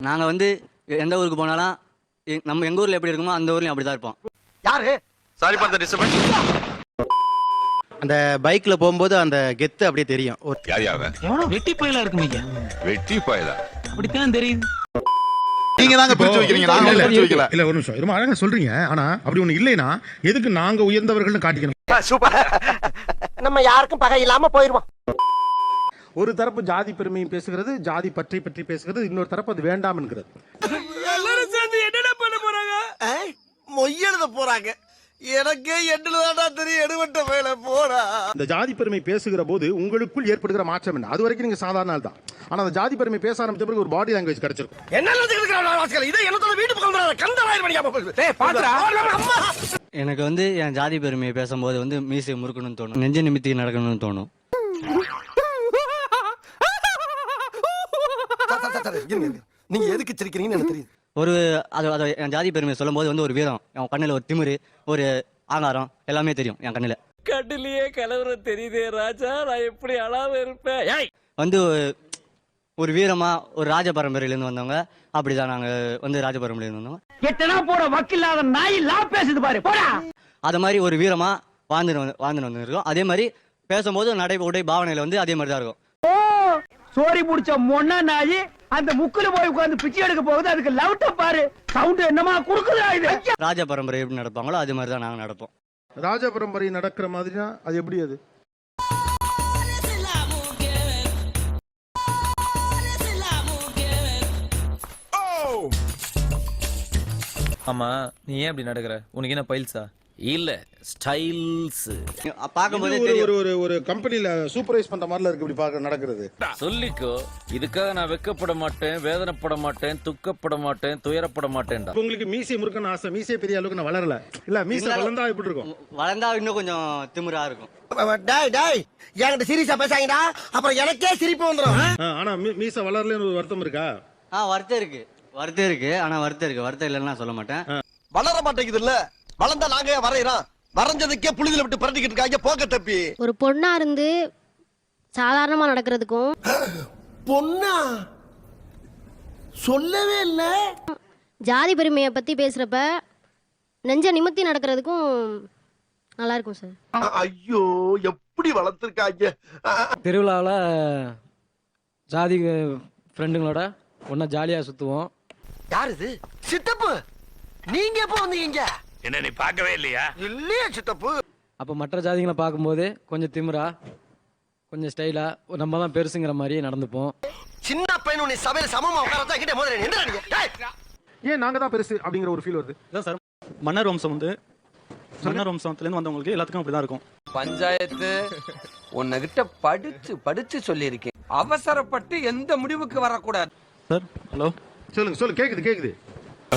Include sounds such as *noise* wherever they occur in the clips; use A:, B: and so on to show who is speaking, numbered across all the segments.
A: நாங்கள் வந்து எந்த ஊருக்கு போனாலும் எ- நம்ம எங்கள் ஊரில் எப்படி இருக்குமோ அந்த ஊர்லேயும் அப்படி தான் இருப்போம்.
B: யாரு?
C: சாரி ஃபார் த டிஸ்டர்பன்ஸ்
D: அந்த பைக்ல போகும்போது அந்த கெத்து அப்படியே தெரியும். ஒரு
E: யார் யாவ
F: வெட்டி பயலா இருக்குமீங்க
E: வெட்டி பாயலா?
F: அப்படித்தான் தெரியுது
C: நீங்க தாங்க பிரிச்சு வைக்கிறீங்க நாங்க
G: இல்ல,
C: பிரிச்சு வைக்கல.
G: இல்ல ஒரு நிமிஷம். ரொம்ப அழகா சொல்றீங்க. ஆனா அப்படி ஒண்ணு இல்லைன்னா எதுக்கு நாங்க உயர்ந்தவர்கள்னு காட்டிக்கணும்?
B: சூப்பர். நம்ம யாருக்கும் பகை இல்லாம போயிருவோம்.
G: ஒரு தரப்பு ஜாதி பெருமையும் பேசுகிறது ஜாதி பற்றி பற்றி பேசுகிறது இன்னொரு தரப்பு அது வேண்டாம் என்கிறது.
B: மொய்யெழுத போறாங்க? எனக்கே எண்ணுலதான்டா தெரியும் எடுவட்ட வேலை போடா
G: இந்த ஜாதி பெருமை பேசுகிற போது உங்களுக்குள் ஏற்படுகிற மாற்றம் என்ன? அது வரைக்கும் நீங்க சாதாரண ஆள் தான். ஆனா அந்த ஜாதி பெருமை பேச ஆரம்பிச்ச பிறகு ஒரு பாடி லாங்குவேஜ் கிடைச்சிருக்கும்.
B: என்ன இதை என்னத்தோட வீட்டு பக்கம் கந்தராயிரம் அம்மா.
A: எனக்கு வந்து என் ஜாதி பெருமையை பேசும்போது வந்து மீசை முறுக்கணும்னு தோணும். நெஞ்ச நிமித்தி நடக்கணும்னு தோணும்.
B: இருங்க. நீங்க எதுக்கு சிரிக்கிறீங்கன்னு எனக்கு தெரியுது.
A: ஒரு அது அது என் ஜாதி பெருமையை சொல்லும்போது வந்து ஒரு வீரம். என் கண்ணில் ஒரு திமிரு ஒரு ஆங்காரம். எல்லாமே தெரியும் என் கண்ணில்.
H: கண்ணிலேயே கலவரம் தெரியுதே ராஜா. நான் எப்படி அழாம இருப்பேன்? ஏய்!
A: வந்து ஒரு வீரமா ஒரு ராஜ பரம்பரையிலேருந்து வந்தவங்க அப்படிதான் நாங்கள் வந்து ராஜ பரம்பரையிலேருந்து வந்தவங்க
F: எத்தனா போட வக்கில்லாத நாய் லா பேசுது பாரு. போடா!
A: அது மாதிரி ஒரு வீரமா வாழ்ந்துட்டு வந்து வாழ்ந்துட்டு வந்துருக்கோம். அதே மாதிரி பேசும்போது நடை உடை பாவனையில் வந்து அதே மாதிரி தான் இருக்கும்.
F: சோரி புடிச்ச மொன்னா நாய் அந்த முக்குல போய் உட்கார்ந்து பிச்சை எடுக்க போகுது. அதுக்கு லவுட்ட பாரு. சவுண்ட் என்னமா குடுக்குதா இது?
A: ராஜ பரம்பரை எப்படி நடப்பாங்களோ அது மாதிரி தான் நாங்கள் நடப்போம்.
G: ராஜ பரம்பரை நடக்கிற மாதிரினா அது எப்படி அது?
H: ஆமா நீ ஏன் இப்படி நடக்கிற? உனக்கு என்ன பைல்ஸா இல்ல ஸ்டைல்ஸ்
A: பார்க்கும்போதே
G: இது ஒரு ஒரு ஒரு ஒரு கம்பெனில சூப்பர்வைஸ் பண்ற மாதிரில இருக்கு இப்படி பார்க்க நடக்கிறது.
H: சொல்லிக்கோ இதுக்காக நான் வெக்கப்பட மாட்டேன் வேதனைப்பட மாட்டேன் துக்கப்பட மாட்டேன் துயரப்பட மாட்டேன்டா.
G: இப்ப உங்களுக்கு மீசை முறுக்கன்னு ஆசை மீசை பெரிய அளவுக்கு நான் வளரல. இல்ல மீசை வளர்ந்தா எப்படி இருக்கும்?
A: வளர்ந்தா இன்னும் கொஞ்சம் திமிரா இருக்கும்.
B: டேய் டேய் என்கிட்ட சீரியஸா பேசாங்கடா அப்புறம் எனக்கே சிரிப்பு வந்துடும்
G: ஆனா மீ- மீசை வளரலன்னு ஒரு வருத்தம் இருக்கா?
A: ஆ வருத்தம் இருக்கு. வருத்தம் இருக்கு. ஆனா வருத்தம் இருக்கு. வருத்தம் இல்லைன்னு நான் சொல்ல மாட்டேன்.
B: வளர மாட்டேங்குது இல்ல வளர்ந்தா நாங்க வரையறோம் வரைஞ்சதுக்கே புழுதில விட்டு பரட்டிக்கிட்டு இருக்காங்க போக்க தப்பி
I: ஒரு பொண்ணா இருந்து சாதாரணமா நடக்கிறதுக்கும்.
B: பொண்ணா? சொல்லவே இல்ல.
I: ஜாதி பெருமையை பத்தி பேசுறப்ப நெஞ்ச நிமித்தி நடக்கிறதுக்கும் நல்லா இருக்கும் சார்.
B: ஐயோ எப்படி வளர்த்திருக்காங்க?
H: திருவிழாவில் ஜாதி ஃப்ரெண்டுங்களோட ஒன்றா ஜாலியாக சுற்றுவோம்
B: யார் இது? சித்தப்பு! நீங்க எப்போ வந்தீங்க
E: என்ன நீ பார்க்கவே இல்லையா?
B: இல்லையா சித்தப்பு.
H: அப்போ மற்ற ஜாதிகளை பார்க்கும்போது கொஞ்சம் திமிரா கொஞ்சம் ஸ்டைலாக நம்ம தான் பெருசுங்கிற மாதிரி நடந்துப்போம்.
B: சின்ன பையன் உன்னை சபையில சமமா உட்கார வச்சா கிட்ட முதல்ல என்ன
G: ஏன் நாங்க தான் பெருசு அப்படிங்கிற ஒரு ஃபீல் வருது.
J: இதான் சார் மன்னர் வம்சம் வந்து மன்னர் வம்சத்துலேருந்து வந்தவங்களுக்கு எல்லாத்துக்கும் அப்படி தான் இருக்கும்.
H: பஞ்சாயத்து உன்கிட்ட படிச்சு படிச்சு சொல்லியிருக்கேன். அவசரப்பட்டு எந்த முடிவுக்கு வரக்கூடாது.
J: Sir hello?
G: சொல்லுங்க சொல்லு கேக்குது கேக்குது.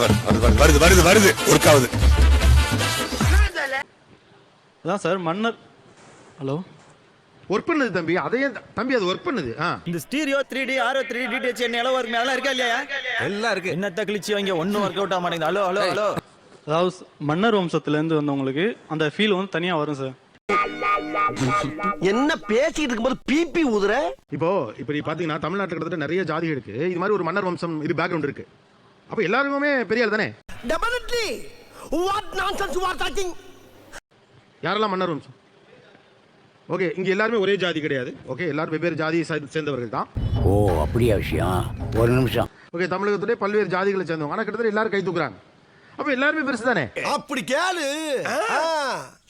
E: வருது வருது வருது வருது ஒர்க்காகுது
J: அதான் சார் மன்னர். ஹலோ?
G: ஒர்க் பண்ணுது தம்பி அதையே தம்பி அது ஒர்க் பண்ணுது ஆ.
F: இந்த stereo three D Auro three DTH என்ன எல்லாம் இருக்கு? அதெல்லாம் இருக்கா இல்லையா?
H: எல்லாம் இருக்கு.
F: என்னத்த கிழிச்சு வாங்க ஒன்னும் ஒர்க் அவுட் ஆக மாட்டேங்குது. Hello hello hello.
J: அதாவது மன்னர் வம்சத்துலேருந்து வந்தவங்களுக்கு அந்த ஃபீல் வந்து தனியாக வரும் சார்.
B: என்ன பேசிட்டு இருக்கும்போது பிபி ஊதுற?
G: இப்போ இப்போ நீ பாத்தீங்கன்னா தமிழ்நாட்டுல கிட்டத்தட்ட நிறைய ஜாதி இருக்கு. இது மாதிரி ஒரு மன்னர் வம்சம் இது பேக்ரவுண்ட் இருக்கு. அப்ப எல்லாருமே பெரிய ஆள் தானே?
B: Definitely what nonsense you are talking
G: யாரெல்லாம் மன்னர் வம்சம் ஓகே இங்க எல்லாருமே ஒரே ஜாதி கிடையாது. ஓகே எல்லாரும் வெவ்வேறு ஜாதியை சேர்ந்தவர்கள் தான்.
F: ஓ அப்படியா விஷயம்? ஒரு நிமிஷம்.
G: ஓகே தமிழகத்துடைய பல்வேறு ஜாதிகளை சேர்ந்தவங்க. ஆனா கிட்டத்தட்ட எல்லாரும் கை தூக்குறாங்க. அப்ப எல்லாருமே பெருசு தானே
B: அப்படி கேளு.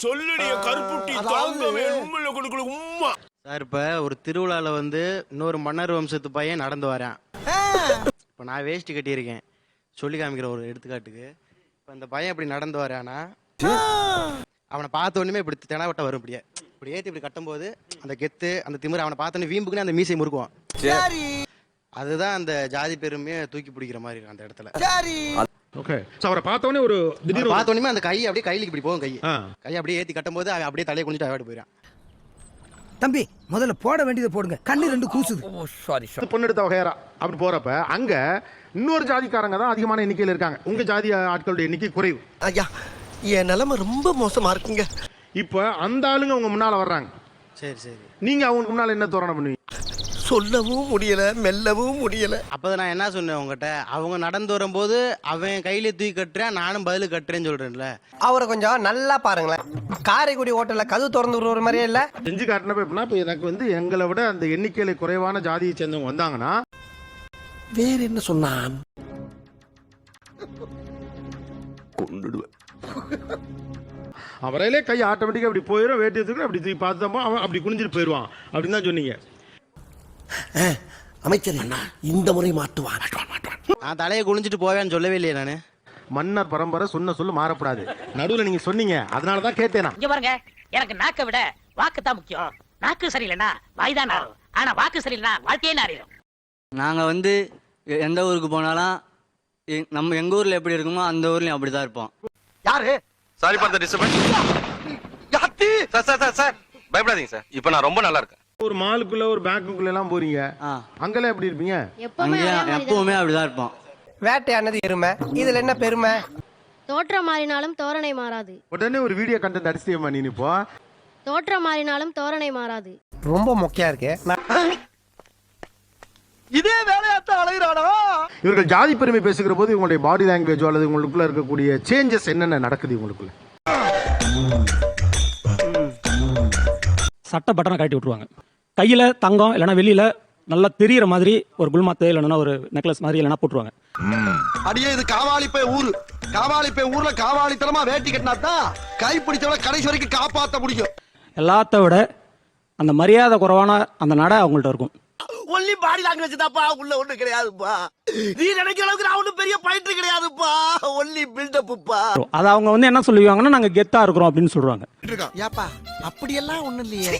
E: சொல்லுடைய கருப்புட்டி
B: தாங்கவே
E: உண்மையில கொடுக்கல உம்மா.
D: சார் இப்போ ஒரு திருவிழாவில் வந்து இன்னொரு மன்னர் வம்சத்து பையன் நடந்து வரான். இப்போ நான் வேஷ்டி கட்டியிருக்கேன். சொல்லி காமிக்கிற ஒரு எடுத்துக்காட்டுக்கு. இப்போ அந்த பையன் இப்படி நடந்து வரானா? அவனை பார்த்த உடனே இப்படி தெனாவட்ட வரும் இப்படியே. இப்படி ஏற்றி இப்படி கட்டும்போது அந்த கெத்து அந்த திமிரு அவனை பார்த்தோன்னே வீம்புக்குன்னு அந்த மீசை முறுக்குவான்.
B: சரி.
D: அதுதான் அந்த ஜாதி பெருமையை தூக்கி பிடிக்கிற மாதிரி இருக்கும் அந்த இடத்துல.
B: சரி.
G: ஓகே. ஸோ அவரை பார்த்தோன்னே ஒரு திடீர்னு ஒரு-
D: பார்த்த உடனே அந்த கை அப்படியே கையில இப்படி போகும் கை கையை அப்படியே ஏற்றி கட்டும்போது அவன் அப்படியே தலையை குனிஞ்சிட்டு அவாடு போயிடான்
F: தம்பி முதல்ல போட வேண்டியதை போடுங்க. கண்ணு ரெண்டு கூசுது.
H: ஓ சாரி
G: இந்த பொண்ணு எடுத்த வகையரா? அப்படி போறப்ப அங்க இன்னொரு ஜாதிக்காரங்க தான் அதிகமான எண்ணிக்கையில் இருக்காங்க. உங்க ஜாதி ஆட்களுடைய எண்ணிக்கை குறைவு.
B: ஐயா என் நிலைமை ரொம்ப மோசமா இருக்குங்க.
G: இப்போ அந்த ஆளுங்க உங்க முன்னால வர்றாங்க.
D: சரி சரி.
G: நீங்க அவங்களுக்கு முன்னால என்ன தோரணம் பண்ணுவீங்க?
B: சொல்லவும் முடியல மெல்லவும் முடியல.
D: அப்போ நான் என்ன சொன்னேன் உங்ககிட்ட? அவங்க நடந்து வரும்போது அவன் கையில தூக்கி கட்டுறேன் நானும் பதில் கட்டுறேன்னு சொல்றேன்ல.
F: அவரை கொஞ்சம் நல்லா பாருங்களேன். காரைக்குடி ஹோட்டல்ல கதவு திறந்து விடுற மாதிரியே இல்ல?
G: செஞ்சு காட்டினப்ப எப்படின்னா இப்போ எனக்கு வந்து எங்களை விட அந்த எண்ணிக்கையில குறைவான ஜாதியை சேர்ந்தவங்க வந்தாங்கன்னா
B: வேற என்ன சொன்னான்?
G: அவரையிலே கை ஆட்டோமேட்டிக்காக அப்படி போயிடும் வேட்டி எடுத்துக்கிட்டு அப்படி தூக்கி பார்த்தப்போ அவன் அப்படி குனிஞ்சிட்டு போயிடுவான். அப்படின்னு தான் சொன்னீங்க.
B: அமைச்சர் இந்த முறை மாட்டுவான்
D: நான் தலையை குனிஞ்சிட்டு போவேன்னு சொல்லவே இல்லையே நான்.
G: மன்னர் பரம்பரை சொன்ன சொல்லு மாறப்படாது. நடுவில் நீங்க சொன்னீங்க அதனால தான் கேட்டேன்
F: இங்க பாருங்க எனக்கு நாக்க விட வாக்கு தான் முக்கியம். நாக்கு சரியில்லைன்னா வாய் தான்? ஆனா வாக்கு சரியில்லைன்னா வாழ்க்கையே நாரிடும்
A: நாங்கள் வந்து எந்த ஊருக்கு போனாலும் எ- நம்ம எங்கள் ஊரில் எப்படி இருக்குமோ அந்த ஊர்லேயும் அப்படி தான் இருப்போம்.
B: யாரு?
C: சாரி ஃபார் த டிஸ்டர்பன்ஸ்
B: யாத்தி?
C: சார் சார் சார் சார் பயப்படாதீங்க சார் இப்போ நான் ரொம்ப நல்லா இருக்கேன்.
G: ஒரு மாலுக்குள்ள ஒரு பேங்க்குள்ள எல்லாம் போறீங்க.
A: ஆ.
G: அங்கெல்லாம் எப்படி இருப்பீங்க?
I: எப்பவுமே
A: அங்கேயும்
I: அதே மாதிரி தான்.
A: எப்பவுமே அப்படி தான் இருப்போம்.
F: வேட்டையானது எருமை. இதுல என்ன பெருமை?
I: தோற்றம் மாறினாலும் தோரணை மாறாது.
G: உடனே ஒரு வீடியோ கண்டென்ட் அடிச்சிட்டியம்மா நீ இப்போ
I: தோற்றம் மாறினாலும் தோரணை மாறாது.
F: ரொம்ப மொக்கையா இருக்கு.
B: இதே வேலையாத்தான் அலைகிறானா
G: இவர்கள் ஜாதி பெருமை பேசுகிற போது உங்களுடைய பாடி லாங்குவேஜோ அல்லது உங்களுக்குள்ள இருக்கக்கூடிய சேஞ்சஸ் என்னென்ன நடக்குது உங்களுக்குள்ள
J: சட்டை பட்டனை கட்டி விட்ருவாங்க கையில் தங்கம் இல்லைன்னா வெளியில் நல்லா தெரியிற மாதிரி ஒரு குல்மாத்து இல்லைன்னா ஒரு நெக்லஸ் மாதிரி இல்லைன்னா போட்டுருவாங்க.
B: அடியே இது காவாலி போய் ஊரு. காவாலி போய் ஊர்ல காவாலித்தனமா வேட்டி கட்டினாதான் கை பிடிச்சவள கடைசி வரைக்கும் காப்பாத்த முடியும்.
J: எல்லாத்த விட அந்த மரியாதை குறைவான அந்த நடை அவங்கள்ட்ட இருக்கும்.
B: ஒன்லி பாடி லாங்குவேஜ் தான்ப்பா. உள்ள ஒண்ணு கிடையாதுப்பா. நீ நினைக்கிற அளவுக்கு நான் ஒண்ணும் பெரிய பாயிண்ட் கிடையாதுப்பா. ஒன்லி பில்டப்புப்பா
J: அதை அவங்க வந்து என்ன சொல்லுவாங்கன்னா நாங்கள் கெத்தாக இருக்கிறோம் அப்படின்னு சொல்கிறாங்க
B: ஏப்பா அப்படியெல்லாம் ஒண்ணும் இல்லையே.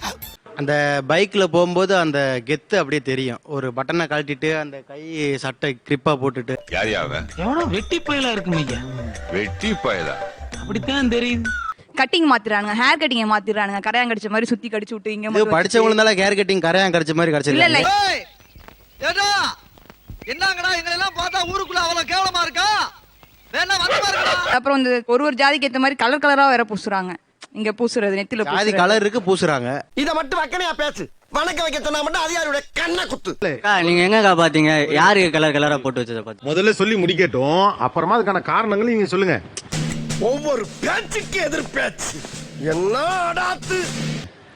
D: அந்த பைக்கில் போகும்போது அந்த கெத்து அப்படியே தெரியும். ஒரு பட்டனை கழட்டிட்டு அந்த கை சட்டை கிரிப்பா போட்டுட்டு.
E: யார் அவன்?
F: எவ்வளோ வெட்டி போயில இருக்கும் ஐயா
E: வெட்டி பயலா?
F: அப்படித்தான் தெரியுது.
K: கட்டிங் மாத்திரானுங்க ஹேர் கட்டிங்க மாத்திரானுங்க கரையான் கடிச்ச மாதிரி சுத்தி கடிச்சு விட்டு இங்க
D: இது
K: மட்டும்
D: படிச்சவங்க இருந்தாலும் ஹேர் கட்டிங் கரையான் கடிச்ச மாதிரி
K: இல்ல இல்ல.
D: கடிச்சிருக்காங்க
B: ஏடா என்னங்கடா எங்களை எல்லாம் பார்த்தா ஊருக்குள்ள அவ்வளவு கேவலமா இருக்கா? வேணா வந்து பாருங்கடா
K: அப்புறம் இந்த ஒரு ஒரு ஜாதிக்கு ஏத்த மாதிரி கலர் கலரா வேற பூசுறாங்க. இங்க பூசுறது நெத்தில
D: ஜாதி
K: பூசுறது.
D: கலர் இருக்கு பூசுறாங்க.
B: இத மட்டும் வக்கனையா பேசு. வணக்கம் வைக்க சொன்னா மட்டும் அதிகாரியோட கண்ணை குத்து.
A: அக்கா நீங்கள் எங்கக்கா பார்த்தீங்க யாரு கலர் கலராக போட்டு வச்சதை பார்த்து
G: முதல்ல சொல்லி முடிக்கட்டும். அப்புறமா அதுக்கான காரணங்கள் நீங்க சொல்லுங்க.
B: ஒவ்வொரு பேச்சுக்கு எதிர் பேச்சு. என்னடாத்து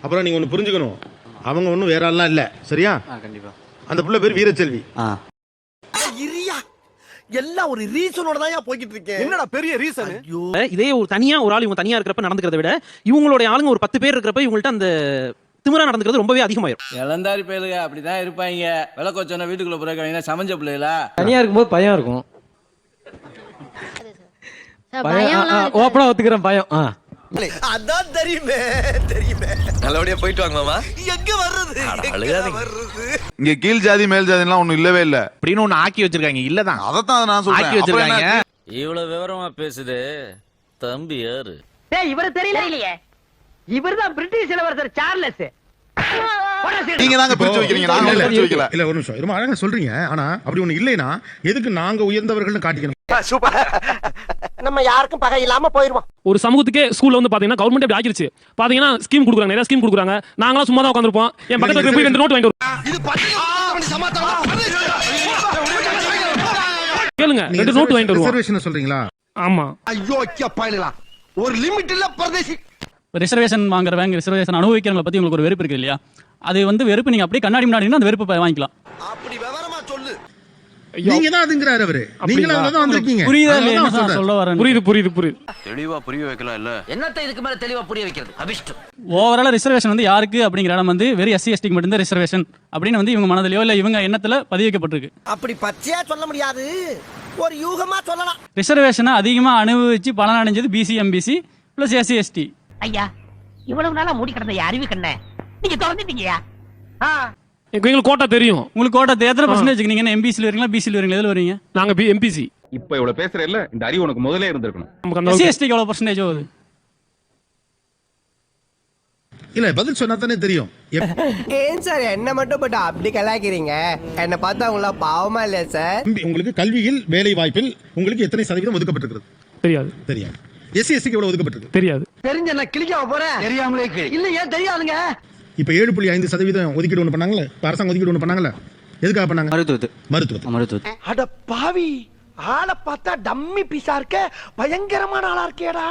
G: அப்புறம் நீங்க ஒன்று புரிஞ்சுக்கணும். அவங்க ஒன்றும் வேற ஆள்லாம் இல்லை. சரியா?
A: ஆ கண்டிப்பாக
G: அந்த புள்ள பேர் வீரச்செல்வி.
A: ஆ.
B: இரியா. எல்லாம் ஒரு ரீசனோட தான் போய்கிட்டு இருக்கேன் என்னடா பெரிய ரீசன் ஐயோ.
J: இதே ஒரு தனியா ஒரு ஆள் இவங்க தனியா இருக்கிறப்ப நடந்துக்கிறத விட இவங்களுடைய ஆளுங்க ஒரு பத்து பேர் இருக்கிறப்ப இவங்கள்ட்ட அந்த திமிரா நடந்துக்கிறது ரொம்பவே அதிகமாயிரும்.
F: இளந்தாரி பயலுக அப்படிதான் இருப்பாங்க. விளக்கொச்சோன்னா வீட்டுக்குள்ள போறாங்க சமைஞ்ச பிள்ளைகளா?
H: தனியாக இருக்கும்போது பயம் இருக்கும். ஒத்துக்கிறேன் பயம் ஆ.
B: அதான் தெரியுமே தெரியுமே.
C: நல்லபடியா போயிட்டு வாங்க மாமா.
B: எங்க வர்றது? எங்க
C: அழுகாதீங்க.
B: வர்றது?
C: இங்க கீழ் ஜாதி மேல் ஜாதிலாம் ஒண்ணும் இல்லவே இல்ல.
E: அப்படின்னு ஒண்ணு ஆக்கி வச்சிருக்காங்க இல்லதான்
C: அதைத்தான் நான் சொல்றேன்.
E: ஆக்கி
C: அப்புறம் என்ன?
E: வச்சிருக்காங்க.
F: இவ்வளவு விவரமா பேசுது தம்பி யாரு? டேய் இவரு தெரியல? இவர்தான் பிரிட்டிஷ் இளவரசர் சார்லஸ்.
C: நீங்க தாங்க பிரிச்சு வைக்கிறீங்க நாங்க பிரிச்சு வைக்கல.
G: இல்ல ஒரு நிமிஷம். ரொம்ப அழகா சொல்றீங்க. ஆனா அப்படி ஒண்ணு இல்லைன்னா எதுக்கு நாங்க உயர்ந்தவர்கள்னு காட்டிக்கணும்?
F: நம்ம யாருக்கும் பகை இல்லாம போயிருவோம்.
J: ஒரு சமூகத்துக்கே ஸ்கூல்ல வந்து பாத்தீங்கன்னா கவர்மெண்ட் அப்படி ஆக்கிருச்சு பாத்தீங்கன்னா ஸ்கீம் கொடுக்குறாங்க நிறைய ஸ்கீம் கொடுக்குறாங்க. நாங்களாம் சும்மா தான் உட்காந்துருப்போம் என் பக்கத்துல இருக்கிற போய் ரெண்டு நோட்
B: சமாதானம்
J: கேளுங்க ரெண்டு நோட் வாங்கிட்டு வருவோம்.
G: ரிசர்வேஷன் சொல்றீங்களா?
J: ஆமா.
B: ஐயோ பயலுங்களா ஒரு லிமிட் இல்ல பரதேசி.
J: ரிசர்வேஷன் வாங்குறவங்க ரிசர்வேஷன் அனுபவிக்கிறவங்களை பத்தி உங்களுக்கு ஒரு வெறுப்பு இருக்கு இல்லையா? அது வந்து வெறுப்பு நீங்க அப்படியே கண்ணாடி முன்னாடி நின்னு அந்த வெறுப்பு வாங்கிக்கலாம்.
B: அப்படி
G: நீங்க தான் அதுங்கிறாரு அவரு. நீங்களும் அதுல தான் வந்திருக்கீங்க.
J: புரியுதா. சொல்ல வரேன் புரியுது புரியுது புரியுது
C: தெளிவா புரிய வைக்கலாம் இல்ல?
F: என்னத்தை இதுக்கு மேல தெளிவா புரிய வைக்கிறது? அபிஷ்டம்.
J: ஓவரால ரிசர்வேஷன் வந்து யாருக்கு அப்படிங்கிற இடம் வந்து வெறும் எஸ்சி எஸ்டிக்கு மட்டும்தான் ரிசர்வேஷன் அப்படின்னு வந்து இவங்க மனதிலயோ இல்ல இவங்க எண்ணத்துல பதிவு வைக்கப்பட்டிருக்கு
F: அப்படி பச்சையா சொல்ல முடியாது. ஒரு யூகமா சொல்லலாம்.
J: ரிசர்வேஷனை அதிகமா அனுபவிச்சு பலன் அடைஞ்சது BC MBC plus SC ST
F: ஐயா இவ்வளவு நாளா மூடி கிடந்த அறிவு கண்ண நீங்க திறந்துட்டீங்கயா
J: எங்களுக்கு கோட்டா தெரியும். உங்களுக்கு கோட்டா எத்தனை பர்சன்டேஜ் நீங்க என்ன எம்பிசில வரீங்களா பிசில வரீங்களா எதுல வரீங்க நாங்க எம்பிசி
E: இப்ப இவ்வளவு பேசுற இல்ல இந்த அறிவு உனக்கு முதல்ல இருந்திருக்கணும்.
J: எஸ்சி எஸ்டிக்கு எவ்வளவு பர்சன்டேஜ் ஆகுது?
G: இல்ல பதில் சொன்னா தானே தெரியும்
F: ஏன் சார் என்ன மட்டும் பட் அப்படி கலாய்க்கிறீங்க? என்ன பார்த்தா உங்களா பாவமா இல்லையா சார்?
G: உங்களுக்கு கல்வியில் வேலை வாய்ப்பில் உங்களுக்கு எத்தனை சதவீதம் ஒதுக்கப்பட்டிருக்கிறது?
J: தெரியாது.
G: தெரியும் எஸ்சி எஸ்சிக்கு எவ்வளவு ஒதுக்கப்பட்டிருக்கு?
J: தெரியாது.
F: தெரிஞ்ச நான் கிளிக்காம போறேன் தெரியாமலே இல்ல ஏன் தெரியாதுங்க?
G: இப்போ ஏழு புள்ளி ஐந்து சதவீதம் ஒதுக்கீடு ஒன்று பண்ணாங்கல்ல? இப்போ அரசாங்கம் ஒதுக்கீடு ஒன்று பண்ணாங்கல்ல? எதுக்காக பண்ணாங்க?
A: மருத்துவத்து.
G: மருத்துவம்
A: மருத்துவத்து.
F: அட பாவி ஆளை பார்த்தா டம்மி பீஸா இருக்க பயங்கரமான ஆளா இருக்கேடா.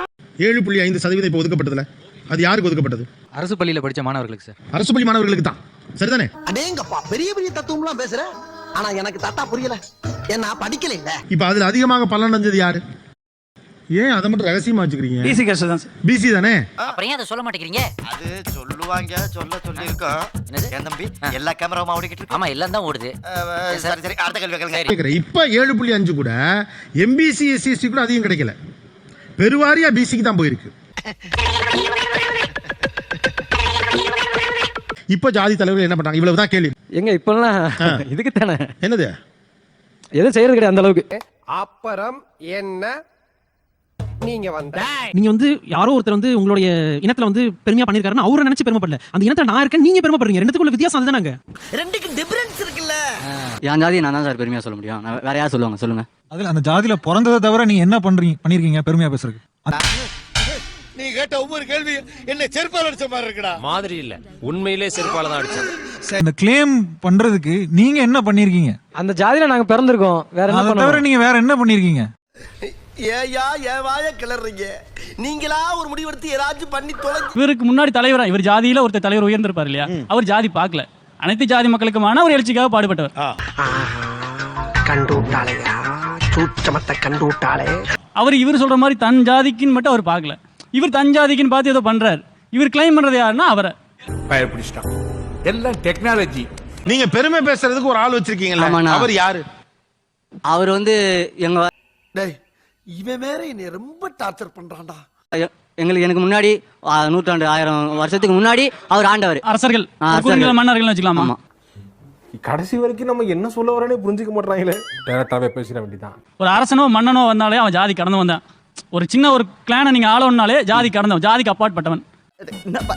G: ஏழு புள்ளி ஐந்து சதவீதம் இப்போ ஒதுக்கப்பட்டதுல. அது யாருக்கு ஒதுக்கப்பட்டது?
H: அரசு பள்ளியில் படித்த மாணவர்களுக்கு சார்.
G: அரசு பள்ளி மாணவர்களுக்கு தான். சரிதானே?
B: அடேங்கப்பா பெரிய பெரிய தத்துவம்லாம் பேசுற? ஆனா எனக்கு தத்தா புரியல. ஏன்னா படிக்கல இல்ல.
G: இப்போ அதுல அதிகமாக பலன் அடைஞ்சது யாரு? ஏன் அதை மட்டும் ரகசியமா வச்சுக்கிறீங்க?
F: ஈஸி கஷ்டம் தான்
G: பிசி தானே?
L: அப்புறம் ஏன் அதை சொல்ல மாட்டேங்கிறீங்க?
B: அது சொல்லுவாங்க சொல்ல சொல்லி இருக்கோம் என் தம்பி? எல்லா கேமராவும் ஓடிக்கிட்டு இருக்கு.
L: ஆமா எல்லாம் தான் ஓடுது.
B: சரி சரி அடுத்த கேள்வி கேளுங்க.
G: கேட்குறேன் இப்போ ஏழு புள்ளி அஞ்சு கூட எம்பிசி எஸ்சிஎஸ்சி கூட அதிகம் கிடைக்கல. பெருவாரியா பிசிக்கு தான் போயிருக்கு. இப்போ ஜாதி தலைவர்கள் என்ன பண்றாங்க? இவ்வளவுதான் கேள்வி.
H: எங்க இப்பெல்லாம் இதுக்கு தானே
G: என்னது?
H: எதுவும் செய்யறது கிடையாது அந்த அளவுக்கு.
F: அப்புறம் என்ன? நீங்க வந்த
J: நீங்க வந்து யாரோ ஒருத்தர் வந்து உங்களுடைய இனத்துல வந்து பெருமையா பண்ணிருக்காருன்னு அவரை நினைச்சு பெருமைப்படல அந்த இனத்துல நான் இருக்கேன் நீங்க பெருமைப்படுறீங்க ரெண்டுத்துக்குள்ள வித்தியாசம் அதுதானங்க
B: ரெண்டுக்கு டிஃபரன்ஸ் இருக்குல்ல.
A: என் ஜாதி நான் தான் சார் பெருமையாக சொல்ல முடியும். நான் வேற யார் சொல்லுவாங்க? சொல்லுங்க.
H: அதுல அந்த ஜாதியில பிறந்ததை தவிர நீங்க என்ன பண்றீங்க பண்ணிருக்கீங்க பெருமையா பேசுறதுக்கு?
B: நீ கேட்ட ஒவ்வொரு கேள்வி என்ன செருப்பால் அடிச்ச மாதிரி இருக்குடா.
F: மாதிரி இல்ல. உண்மையிலே செருப்பால தான் அடிச்சேன்.
H: இந்த கிளைம் பண்றதுக்கு நீங்க என்ன பண்ணிருக்கீங்க?
D: அந்த ஜாதியில நாங்க பிறந்திருக்கோம். வேற என்ன
H: அதை தவிர
D: பண்ணுவோம்
H: நீங்க வேற என்ன பண்ணிருக்கீங்க?
B: ஏயா ஏன் வாய கிளறீங்க நீங்களா ஒரு முடிவெடுத்து ஏதாச்சும் பண்ணி தொலைஞ்சு
J: இவருக்கு முன்னாடி தலைவரா இவர் ஜாதியில ஒருத்தர் தலைவர் உயர்ந்திருப்பார் இல்லையா? அவர் ஜாதி பார்க்கல. அனைத்து ஜாதி மக்களுக்குமான ஒரு எழுச்சிக்காக பாடுபட்டவர்.
F: கண்டு விட்டாளையா சூச்சமத்தை கண்டு விட்டாளே
J: அவர் இவர் சொல்ற மாதிரி தன் ஜாதிக்குன்னு மட்டும் அவர் பார்க்கல. இவர் தன் ஜாதிக்குன்னு பார்த்து ஏதோ பண்றாரு. இவர் கிளைம் பண்றது யாருன்னா அவரை.
F: பயப்பிடிச்சிட்டான். எல்லாம் டெக்னாலஜி
G: நீங்க பெருமை பேசுறதுக்கு ஒரு ஆள் வச்சிருக்கீங்கல்ல.
A: ஆமாண்ணா.
G: அவர் யாரு?
A: அவர் வந்து எங்க
B: டேய் இவன் வேற என்னை ரொம்ப டார்ச்சர் பண்றான்டா.
A: எங்களுக்கு எனக்கு முன்னாடி நூற்றாண்டு ஆயிரம் வருஷத்துக்கு முன்னாடி அவர் ஆண்டவர்.
J: அரசர்கள் மன்னர்கள் வச்சுக்கலாமா?
A: ஆமா.
F: கடைசி வரைக்கும் நம்ம என்ன சொல்ல வரேனே புரிஞ்சுக்க மாட்டாங்களே டேரக்டாவே பேசிட வேண்டியதான்
J: ஒரு அரசனோ மன்னனோ வந்தாலே அவன் ஜாதி கடந்து வந்தான். ஒரு சின்ன ஒரு கிளானை நீங்க ஆளணும்னாலே ஜாதி கடந்தவன் ஜாதிக்கு அப்பாற்பட்டவன்.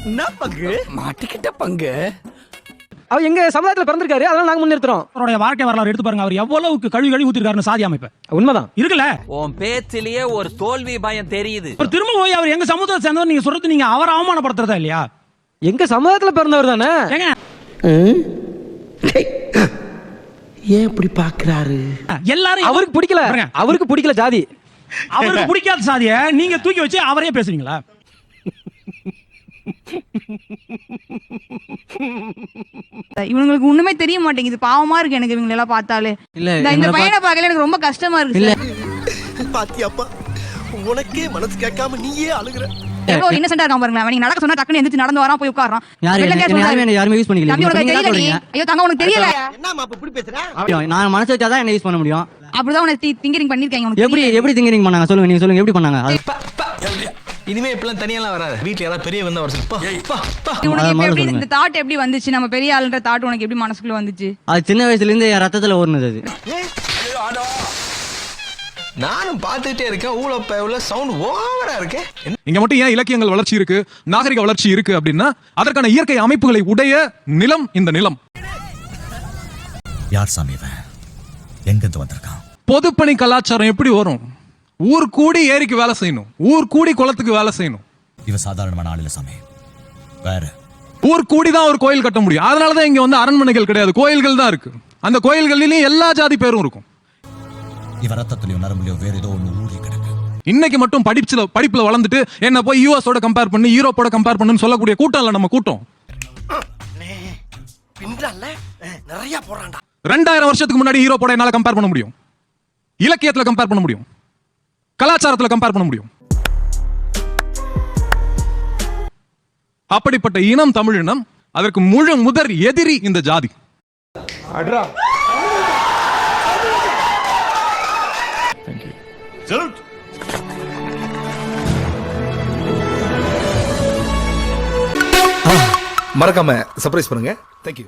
B: என்ன பங்கு?
F: மாட்டிக்கிட்ட பங்கு?
D: அவர் எங்க சமுதாயத்துல பிறந்திருக்காரு அதனால நாங்க முன்னிறுத்துறோம்.
J: அவருடைய வாழ்க்கை வரலாறு எடுத்து பாருங்க அவர் எவ்வளவுக்கு கழுவி கழுவி ஊத்திருக்காருன்னு சாதி அமைப்பை.
D: உண்மைதான்.
J: இருக்குல்ல?
L: உன் பேச்சிலேயே ஒரு தோல்வி பயம் தெரியுது.
J: ஒரு திரும்ப போய் அவர் எங்க சமூகத்தை சேர்ந்தவர் நீங்க சொல்றது நீங்க அவரை அவமானப்படுத்துறதா இல்லையா?
D: எங்க சமுதாயத்துல பிறந்தவர் தானே?
J: ஏங்க.
F: ஏன் இப்படி பாக்குறாரு?
J: எல்லாரும்
D: அவருக்கு பிடிக்கல. அவருக்கு பிடிக்கல ஜாதி
J: அவருக்கு பிடிக்காத சாதியை நீங்க தூக்கி வச்சு அவரே பேசுறீங்களா *laughs*
K: இவங்களுக்கு ஒண்ணுமே தெரிய மாட்டேங்குது. பாவமா இருக்கு எனக்கு இவங்க எல்லாம் பார்த்தாலே.
A: இல்ல
K: இந்த- பையனை பார்க்கல எனக்கு ரொம்ப கஷ்டமா இருக்கு
A: இல்ல.
K: சார்.
B: பாத்தியாப்பா உனக்கே மனசு கேட்காம நீயே அழுகுற.
K: இருக்கான் பாருங்க அவன் நீங்க நடக்க சொன்னா டக்குனு எந்திரிச்சு நடந்து வரான் போய் உட்காரான்
A: என்ன- என்ன யாருமே. என்ன யாருமே யூஸ் பண்ணிக்கல.
K: ஐயோ தங்க உனக்கு தெரியல
B: இப்படி பேசுற?
A: நான் மனசு வச்சாதான் என்ன யூஸ் பண்ண முடியும்?
K: அப்படிதான் உனக்கு திங்கிரிங் பண்ணிருக்காங்க
A: எப்படி எப்படி திங்கிங் பண்ணாங்க? சொல்லுங்க நீங்க சொல்லுங்க. எப்படி பண்ணாங்க?
F: இனிமே இப்பெல்லாம் தனியெல்லாம் வராது. வீட்டுல யாராவது பெரிய வந்தா வர சொல்லு.
K: உனக்கு எப்படி. இந்த தாட் எப்படி வந்துச்சு? நம்ம பெரிய ஆளுன்ற தாட் உனக்கு எப்படி மனசுக்குள்ள வந்துச்சு?
A: அது சின்ன வயசுல இருந்து என் ரத்தத்துல ஓடுனது அது.
F: நானும் பார்த்துட்டே இருக்கேன். ஊழ உள்ள சவுண்ட் ஓவரா இருக்கு.
H: இங்க மட்டும் ஏன் இலக்கியங்கள் வளர்ச்சி இருக்கு? நாகரிக வளர்ச்சி இருக்கு அப்படின்னா அதற்கான இயற்கை அமைப்புகளை உடைய நிலம் இந்த நிலம்.
L: யார் சாமி எங்கிருந்து வந்திருக்கான்?
H: பொதுப்பணி கலாச்சாரம் எப்படி வரும்? ஊர் கூடி ஏரிக்கு வேலை செய்யணும். ஊர் கூடி குளத்துக்கு வேலை செய்யணும்.
L: இவன் சாதாரணமான ஆள் இல்ல சாமி. வேற.
H: ஊர் கூடி தான் ஒரு கோயில் கட்ட முடியும். அதனாலதான் இங்க வந்து அரண்மனைகள் கிடையாது. கோயில்கள் தான் இருக்கு. அந்த கோயில்களிலும் எல்லா ஜாதி பேரும் இருக்கும்.
L: இவன் ரத்தத்திலையும் நரம்புலையும் வேற ஏதோ ஒண்ணு ஊறி கிடக்கு.
H: இன்னைக்கு மட்டும் படிப்புல படிப்புல வளர்ந்துட்டு என்ன போய் யூஎஸோட கம்பேர் பண்ணி யூரோப்போட கம்பேர் பண்ணுன்னு சொல்லக்கூடிய கூட்டம் இல்ல நம்ம கூட்டம்.
B: நிறைய போறான்டா.
H: ரெண்டாயிரம் வருஷத்துக்கு முன்னாடி யூரோப்போட என்னால கம்பேர் பண்ண முடியும். இலக்கியத்துல கம்பேர் பண்ண முடியும். கலாச்சாரத்துல கம்பேர் பண்ண முடியும். அப்படிப்பட்ட இனம் தமிழினம் அதற்கு முழு முதற் எதிரி இந்த ஜாதி.
F: அட்ரா.
B: மறக்காம சர்ப்ரைஸ் பண்ணுங்க. தேங்க்யூ